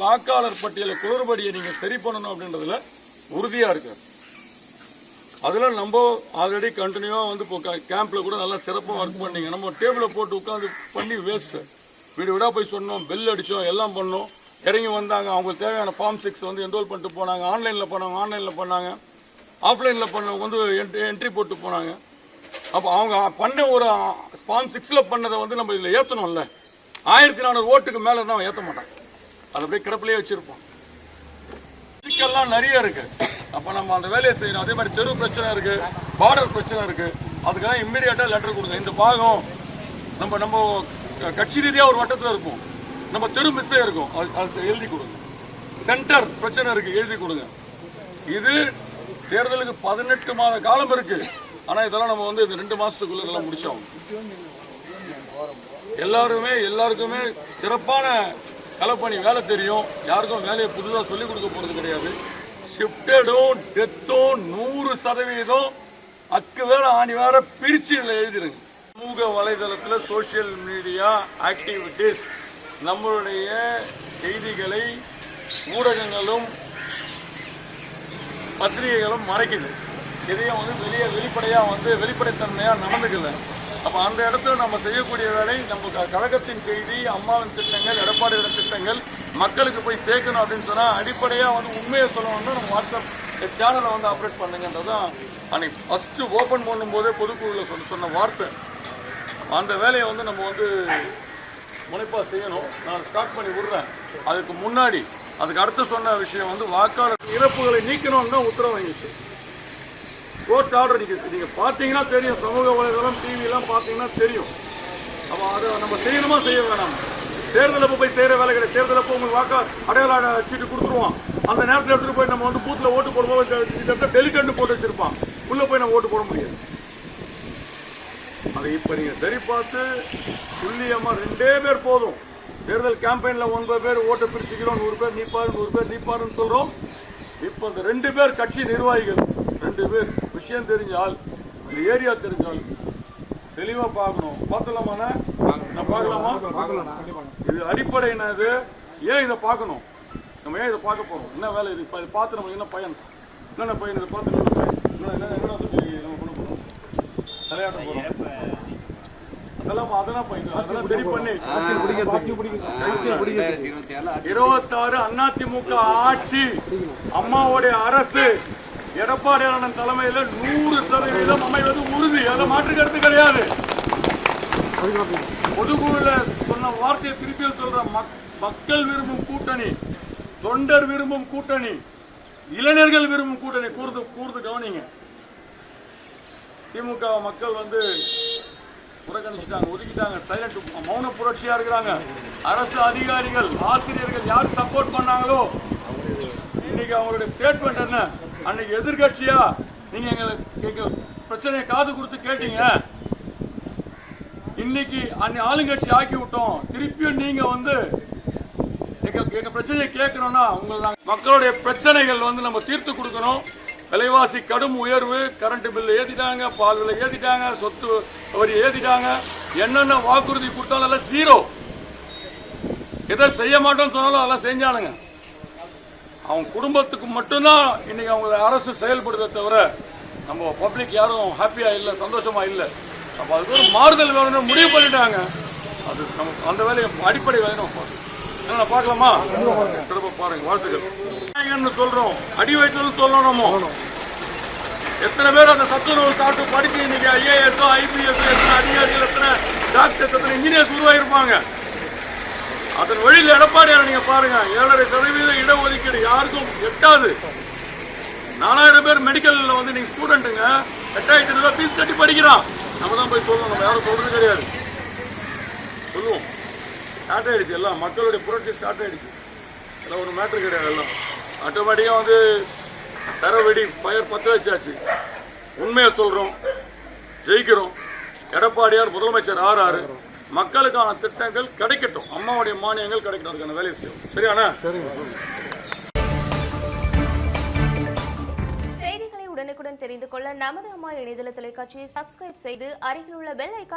வாக்காளர் பட்டியல குளறுபடியை நீங்க சரி பண்ணணும் அப்படின்றதுல உறுதியா இருக்காரு அதுல நம்ம ஆல்ரெடி கண்டினியூவா வந்து இப்போ கேம்ப்ல கூட நல்லா சிறப்பா ஒர்க் பண்ணீங்க. நம்ம டேபிளை போட்டு உட்காந்து பண்ணி வேஸ்ட் வீடு வீடாக போய் சொன்னோம் பெல் அடிச்சோம் எல்லாம் பண்ணோம். இறங்கி வந்தாங்க. அவங்களுக்கு தேவையான ஃபார்ம் சிக்ஸ் வந்து என்ரோல் பண்ணிட்டு போனாங்க. ஆன்லைன்ல பண்ணவங்க ஆன்லைன்ல பண்ணாங்க. ஆஃப்லைன்ல பண்ணவங்க வந்து என்ட்ரி போட்டு போனாங்க. அப்போ அவங்க பண்ண ஒரு ஃபார்ம் சிக்ஸ்ல பண்ணதை வந்து நம்ம இதுல ஏத்தணும்ல. ஆயிரத்தி நானூறு ஓட்டுக்கு மேல தான் ஏத்த மாட்டாங்க அதை அப்படியே கிடப்பிலேயே வச்சிருப்போம். சிக்கல்லாம் நிறைய இருக்கு. அப்ப நம்ம அந்த வேலையை செய்யணும். அதே மாதிரி தெரு பிரச்சனை இருக்கு பார்டர் பிரச்சனை இருக்கு. அதுக்கெல்லாம் இம்மிடியட்டா லெட்டர் கொடுங்க. இந்த பாகம் நம்ம நம்ம க- கட்சி ரீதியா ஒரு வட்டத்துல இருப்போம் நம்ம தெரு மிஸ்ஸே இருக்கும். அது அது எழுதி கொடுங்க. சென்டர் பிரச்சனை இருக்கு. எழுதி கொடுங்க. இது தேர்தலுக்கு பதினெட்டு மாத காலம் இருக்கு. ஆனா இதெல்லாம் நம்ம வந்து இந்த ரெண்டு மாசத்துக்குள்ள இதெல்லாம் முடிச்சோம் எல்லாருமே எல்லாருக்குமே சிறப்பான களப்பணி வேலை தெரியும். யாருக்கும் வேலையை புதுசா சொல்லிக் கொடுக்க போறது கிடையாது. ஷிஃப்டடும் டெத்தும் நூறு சதவீதம் அக்கு வேற ஆணி வேற பிரிச்சு இதுல எழுதிருங்க சமூக வலைதளத்துல சோசியல் மீடியா ஆக்டிவிட்டிஸ் நம்மளுடைய செய்திகளை ஊடகங்களும் பத்திரிகைகளும் மறைக்குது. இதையும் வந்து வெளியே வெளிப்படையா வந்து வெளிப்படைத்தன்மையா நடந்துக்கல. அப்போ அந்த இடத்துல நம்ம செய்யக்கூடிய வேலை நம்ம கழகத்தின் செய்தி அம்மாவின் திட்டங்கள் எடப்பாடியோட திட்டங்கள் மக்களுக்கு போய் சேர்க்கணும் அப்படின்னு சொன்னால் அடிப்படையாக வந்து உண்மையை சொல்லணும்னா நம்ம வாட்ஸ்அப் சேனலை வந்து ஆப்ரேட் பண்ணுங்கன்றதான் அன்னைக்கு ஃபஸ்ட்டு ஓப்பன் பண்ணும்போதே பொதுக்குழுவில் சொன்ன சொன்ன வார்த்தை. அந்த வேலையை வந்து நம்ம வந்து முனைப்பாக செய்யணும். நான் ஸ்டார்ட் பண்ணி விடுறேன். அதுக்கு முன்னாடி அதுக்கு அடுத்து சொன்ன விஷயம் வந்து வாக்காளர் இறப்புகளை நீக்கணும்னு தான் உத்தரவு வாங்கிச்சு கோர்ட் ஆர்டர் நீங்க நீங்க பாத்தீங்கன்னா தெரியும். சமூக வலைதளம் டிவி எல்லாம் பாத்தீங்கன்னா தெரியும். அப்ப அதை நம்ம செய்யணுமா செய்ய வேணாம். தேர்தல் அப்போ போய் செய்யற வேலை கிடையாது. தேர்தல் அப்போ உங்களுக்கு வாக்கா அடையாள சீட்டு கொடுத்துருவோம் அந்த நேரத்தில் எடுத்துட்டு போய் நம்ம வந்து பூத்துல ஓட்டு போடும்போது டெலிகண்ட் போட்டு வச்சிருப்பான். உள்ள போய் நம்ம ஓட்டு போட முடியாது. அதை இப்ப நீங்க சரி பார்த்து துல்லியமா ரெண்டே பேர் போதும். தேர்தல் கேம்பெயின்ல ஒன்பது பேர் ஓட்டை பிரிச்சுக்கிறோம் நூறு பேர் நீப்பாரு நூறு பேர் நீப்பாருன்னு சொல்றோம். இப்ப அந்த ரெண்டு பேர் கட்சி நிர்வாகிகள் ரெண்டு பேர். விஷயம் தெரிஞ்சால் இந்த ஏரியா தெரிஞ்சால் தெளிவா பார்க்கணும். பார்த்தலாமாண்ணே நான் பார்க்கலாமா? இது அடிப்படை என்னது ஏன் இதை பார்க்கணும்? நம்ம ஏன் இதை பார்க்க போறோம்? என்ன வேலை இது? இப்ப இதை பார்த்து நமக்கு என்ன பயன்? என்னென்ன பயன் இதை பார்த்து என்ன பயன்? என்ன என்ன நம்ம பண்ண போறோம்? விளையாட போறோம். அதெல்லாம் அதெல்லாம் பயன். அதெல்லாம் சரி பண்ணி. இருபத்தாறு அதிமுக ஆட்சி. அம்மாவுடைய அரசு. எடப்பாடியாளன் தலைமையில நூறு சதவீதம் அமைவது உறுதி. அதை மாற்று கருத்து கிடையாது. பொதுக்குழுல சொன்ன வார்த்தையை திருப்பி சொல்ற மக்- மக்கள் விரும்பும் கூட்டணி தொண்டர் விரும்பும் கூட்டணி இளைஞர்கள் விரும்பும் கூட்டணி. கூர்ந்து கூர்ந்து கவனிங்க. திமுக மக்கள் வந்து புறக்கணிச்சுட்டாங்க ஒதுக்கிட்டாங்க சைலண்ட் மௌன புரட்சியா இருக்கிறாங்க. அரசு அதிகாரிகள் ஆசிரியர்கள் யார் சப்போர்ட் பண்ணாங்களோ இன்னைக்கு அவங்களுடைய ஸ்டேட்மெண்ட் என்ன? அன்னைக்கு எதிர்கட்சியா? நீங்க எங்களை எங்க பிரச்சனையை காது கொடுத்து கேட்டீங்க. இன்னைக்கு அன்னை ஆளுங்கட்சி ஆக்கி விட்டோம் திருப்பியும் நீங்க வந்து எங்க எங்க பிரச்சனையை கேட்கணும்னா உங்களை மக்களுடைய பிரச்சனைகள் வந்து நம்ம தீர்த்து கொடுக்கணும். விலைவாசி கடும் உயர்வு கரண்ட் பில் ஏத்திட்டாங்க பால் விலை ஏத்திட்டாங்க சொத்து வரி ஏத்திட்டாங்க. என்னென்ன வாக்குறுதி கொடுத்தாலும் எல்லாம் ஜீரோ எதை செய்ய மாட்டோம்னு சொன்னாலும் அதெல்லாம் செஞ்சானுங்க. அவங்க குடும்பத்துக்கு மட்டும்தான் இன்னைக்கு அவங்க அரசு செயல்படுத்த தவிர நம்ம பப்ளிக் யாரும் ஹாப்பியா இல்லை சந்தோஷமா இல்லை. அப்ப அதுக்கு ஒரு மாறுதல் வேணும்னு முடிவு பண்ணிட்டாங்க. அது நம்ம அந்த வேலையை அடிப்படை வேணும் நம்ம பார்க்கணும். என்ன பார்க்கலாமா? சிறப்பா பாருங்க வாழ்த்துக்கள். சொல்கிறோம் சொல்றோம் அடி வயிற்றுன்னு சொல்லணும் நம்ம. எத்தனை பேர் அந்த சத்துணவு சாப்பிட்டு படிச்சு இன்னைக்கு ஐஏஎஸ் ஐபிஎஸ் எத்தனை அதிகாரிகள் எத்தனை டாக்டர் எத்தனை இன்ஜினியர்ஸ் உருவாகிருப்பாங்க அதன் வழியில் எடப்பாடியார் நீங்க பாருங்க. ஏழரை சதவீத இடஒதுக்கீடு யாருக்கும் எட்டாது. நாலாயிரம் பேர் மெடிக்கல்ல வந்து நீங்க ஸ்டூடெண்ட்டுங்க எட்டாயிரத்தி ரூபாய் ஃபீஸ் கட்டி படிக்கிறான். நம்ம தான் போய் சொல்லணும். நம்ம யாரும் சொல்றது கிடையாது. சொல்லுவோம். ஸ்டார்ட் ஆயிடுச்சு எல்லாம். மக்களுடைய புரட்சி ஸ்டார்ட் ஆயிடுச்சு. எல்லாம் ஒரு மேட்ரு கிடையாது எல்லாம். ஆட்டோமேட்டிக்காக வந்து தரவெடி பயர் பற்ற வச்சாச்சு. உண்மையை சொல்றோம். ஜெயிக்கிறோம். எடப்பாடியார் முதலமைச்சர் ஆறாரு. மக்களுக்கான திட்டங்கள் கிடைக்கட்டும். அம்மாவுடைய மானியங்கள் கிடைக்கட்டும். அதுக்கான வேலையை செய்யும் சரியாண்ணா? செய்திகளை உடனுக்குடன் தெரிந்து கொள்ள நமது அம்மா இணையதள தொலைக்காட்சியை சப்ஸ்கிரைப் செய்து அருகில் உள்ள பெல் ஐக்கான்